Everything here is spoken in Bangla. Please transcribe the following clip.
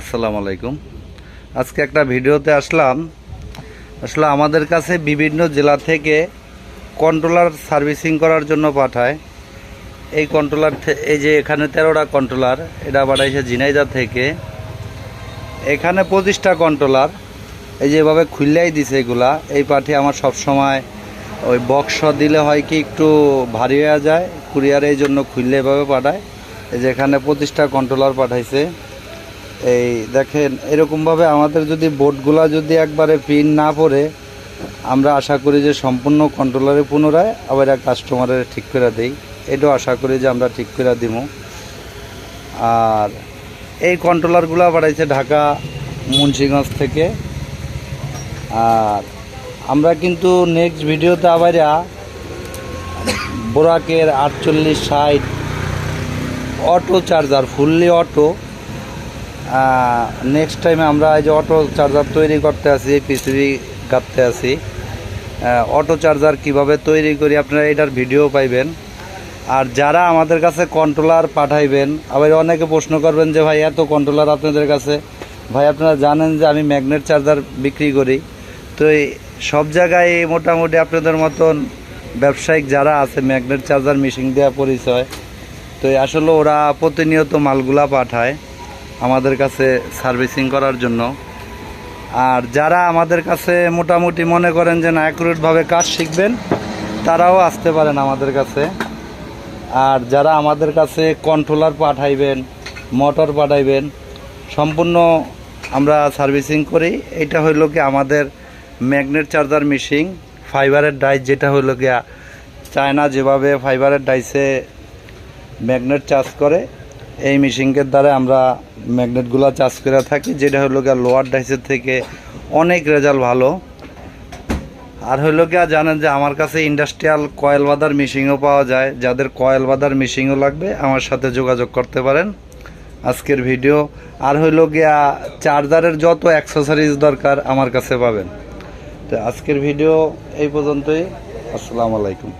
আসসালামু আলাইকুম। আজকে একটা ভিডিওতে আসলাম। আসলে আমাদের কাছে বিভিন্ন জেলা থেকে কন্ট্রোলার সার্ভিসিং করার জন্য পাঠায়। এই কন্ট্রোলার এই যে এখানে তেরোটা কন্ট্রোলার এটা পাঠাইছে ঝিনাইদা থেকে। এখানে পঁচিশটা কন্ট্রোলার এই যে এভাবে খুললেই দিছে এগুলা। এই পাঠে আমার সব সময় ওই বক্স দিলে হয় কি একটু ভারী হয়ে যায়। কুরিয়ার এই জন্য খুললে এভাবে পাঠায়। এই যে এখানে পঁচিশটা কন্ট্রোলার পাঠাইছে। এই দেখেন, এরকমভাবে আমাদের যদি বোর্ডগুলা যদি একবারে পিন না পড়ে, আমরা আশা করি যে সম্পূর্ণ কন্ট্রোলারে পুনরায় আবার কাস্টমারের ঠিক করে দেই। এটাও আশা করি যে আমরা ঠিক করে দিব আর এই কন্ট্রোলারগুলো বাড়াইছে ঢাকা, মুন্সিগঞ্জ থেকে। আর আমরা কিন্তু নেক্সট ভিডিওতে আবার বোরাকের আটচল্লিশ ষাট auto charger fully auto next টাইমে আমরা এই যে অটো চার্জার তৈরি করতে এই পিসিবি কাটতে আছি অটো চার্জার কীভাবে তৈরি করি আপনারা এটার ভিডিও পাইবেন। আর যারা আমাদের কাছে কন্ট্রোলার পাঠাইবেন, আবার অনেকে প্রশ্ন করবেন যে ভাই, এত কন্ট্রোলার আপনাদের কাছে? ভাই, আপনারা জানেন যে আমি ম্যাগনেট চার্জার বিক্রি করি। তো সব জায়গায় মোটামুটি আপনাদের মতন ব্যবসায়িক যারা আছে ম্যাগনেট চার্জার মেশিন দেওয়া পরিচয়, তো আসলে ওরা প্রতিনিয়ত মালগুলা পাঠায়। আমাদের কাছে সার্ভিসিং করার জন্য। আর যারা আমাদের কাছে মোটামুটি মনে করেন যে না অ্যাকুরেটভাবে কাজ শিখবেন, তারাও আসতে পারেন আমাদের কাছে। আর যারা আমাদের কাছে কন্ট্রোলার পাঠাইবেন মোটর পাঠাইবেন, সম্পূর্ণ আমরা সার্ভিসিং করি। এটা হইল কি আমাদের ম্যাগনেট চার্জার মেশিন ফাইবারের ডাইস যেটা হইল কি চায়না যেভাবে ফাইবারের ডাইসে ম্যাগনেট চার্জ করে এই মেশিনকের দ্বারা আমরা ম্যাগনেটগুলো চার্জ করে থাকি, যেটা হলো গিয়া লোয়ার ডাইসের থেকে অনেক রেজাল্ট ভালো। আর হইল গিয়া জানেন যে আমার কাছে ইন্ডাস্ট্রিয়াল কয়েল বাঁধার মেশিনও পাওয়া যায়। যাদের কয়েল বাঁধার মেশিনও লাগবে, আমার সাথে যোগাযোগ করতে পারেন আজকের ভিডিও। আর হইল গিয়া চার্জারের যত অ্যাক্সেসরিজ দরকার, আমার কাছে পাবেন। তো আজকের ভিডিও এই পর্যন্তই। আসসালামু আলাইকুম।